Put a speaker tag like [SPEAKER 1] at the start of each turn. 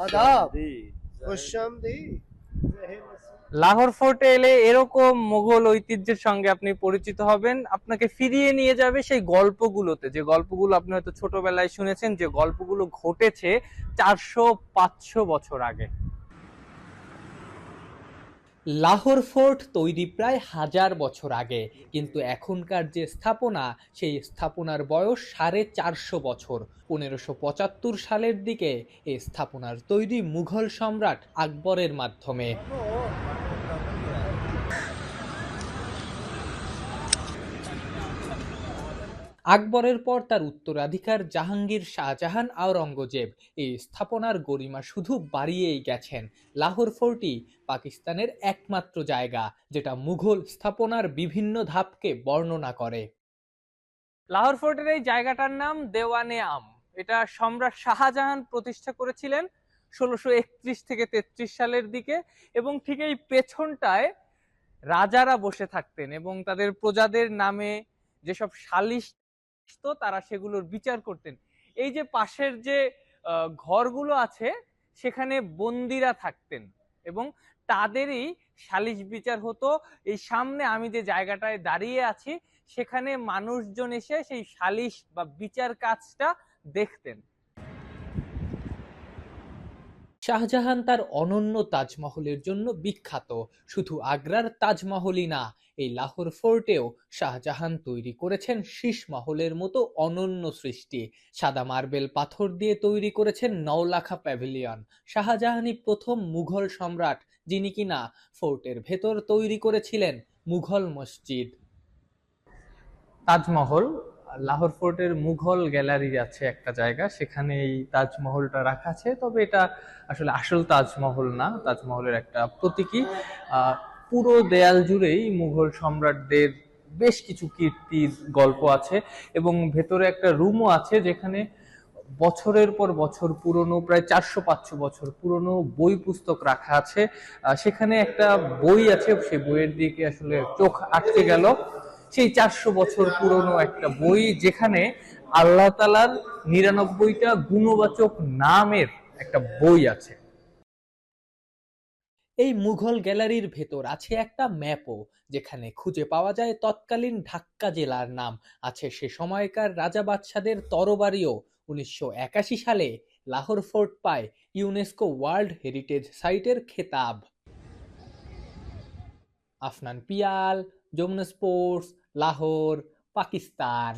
[SPEAKER 1] আদাব
[SPEAKER 2] লাহোর ফোর্টে এলে এরকম মোগল ঐতিহ্যের সঙ্গে আপনি পরিচিত হবেন। আপনাকে ফিরিয়ে নিয়ে যাবে সেই গল্পগুলোতে। যে গল্পগুলো আপনি হয়তো ছোটবেলায় শুনেছেন, যে গল্পগুলো ঘটেছে চারশো পাঁচশো বছর আগে। লাহোর ফোর্ট তৈরি প্রায় হাজার বছর আগে, কিন্তু এখনকার যে স্থাপনা, সেই স্থাপনার বয়স সাড়ে চারশো বছর। পনেরোশো পঁচাত্তর সালের দিকে এই স্থাপনার তৈরি মুঘল সম্রাট আকবরের মাধ্যমে। আকবরের পর তার উত্তরাধিকার জাহাঙ্গীর শাহজাহান আওরঙ্গজেব। এই স্থাপনার গরিমা শুধু বাড়িয়েই গেছেন। লাহোর ফোর্টই পাকিস্তানের একমাত্র জায়গা, যেটা মুঘল স্থাপনার বিভিন্ন ধাপকে বর্ণনা করে। লাহোর ফোর্টের এই জায়গাটার নাম দেওয়ানে আম। এটা সম্রাট শাহজাহান প্রতিষ্ঠা করেছিলেন ষোলোশো একত্রিশ থেকে তেত্রিশ সালের দিকে এবং ঠিক এই পেছনটায় রাজারা বসে থাকতেন এবং তাদের প্রজাদের নামে যেসব সালিশ তো তারা সেগুলোর বিচার করতেন। এই যে পাশের যে ঘরগুলো আছে, সেখানে বন্দিরা থাকতেন এবং তাদেরই সালিশ বিচার হতো। এই সামনে আমি যে জায়গাটায় দাঁড়িয়ে আছি, সেখানে মানুষজন এসে সেই সালিশ বা বিচার কাজটা দেখতেন। শাহজাহান তার অনন্য তাজমহলের জন্য বিখ্যাত। শুধু আগ্রার তাজমহলই না এই লাহোর ফোর্টেও শাহজাহান তৈরি করেছেন শীষ মহলের মতো অনন্য সৃষ্টি। সাদা মার্বেল পাথর দিয়ে তৈরি করেছেন নওলাখা প্যাভিলিয়ন। শাহজাহানই প্রথম মুঘল সম্রাট, যিনি কিনা ফোর্টের ভেতর তৈরি করেছিলেন মুঘল মসজিদ। তাজমহল, লাহোর ফোর্টের মুঘল গ্যালারি আছে একটা জায়গা, সেখানে এই তাজমহলটা রাখা আছে। তবে এটা আসলে আসল তাজমহল না, তাজমহলের একটা প্রতীকী। পুরো দেয়াল জুড়েই মুঘল সম্রাটদের বেশ কিছু কীর্তির গল্প আছে এবং ভেতরে একটা রুমও আছে যেখানে বছরের পর বছর পুরনো, প্রায় চারশো পাঁচশো বছর পুরনো বই পুস্তক রাখা আছে। সেখানে একটা বই আছে, সেই বইয়ের দিকে আসলে চোখ আটকে গেল। সেই চারশো বছর পুরনো একটা বই যেখানে আল্লাহ তালার নিরানব্বইটা গুণবাচক নামের একটা বই আছে। এই মুঘল গ্যালারির ভেতর আছে একটা ম্যাপও, যেখানে খুঁজে পাওয়া যায় তৎকালীন ঢাক্কা জেলার নাম। আছে সে সময়কার রাজা বাদশাদের তরবারিও। উনিশশো একাশি সালে লাহোর ফোর্ট পায় ইউনেস্কো ওয়ার্ল্ড হেরিটেজ সাইটের খেতাব। আফনান পিয়াল, যমুনা স্পোর্টস, লাহোর, পাকিস্তান।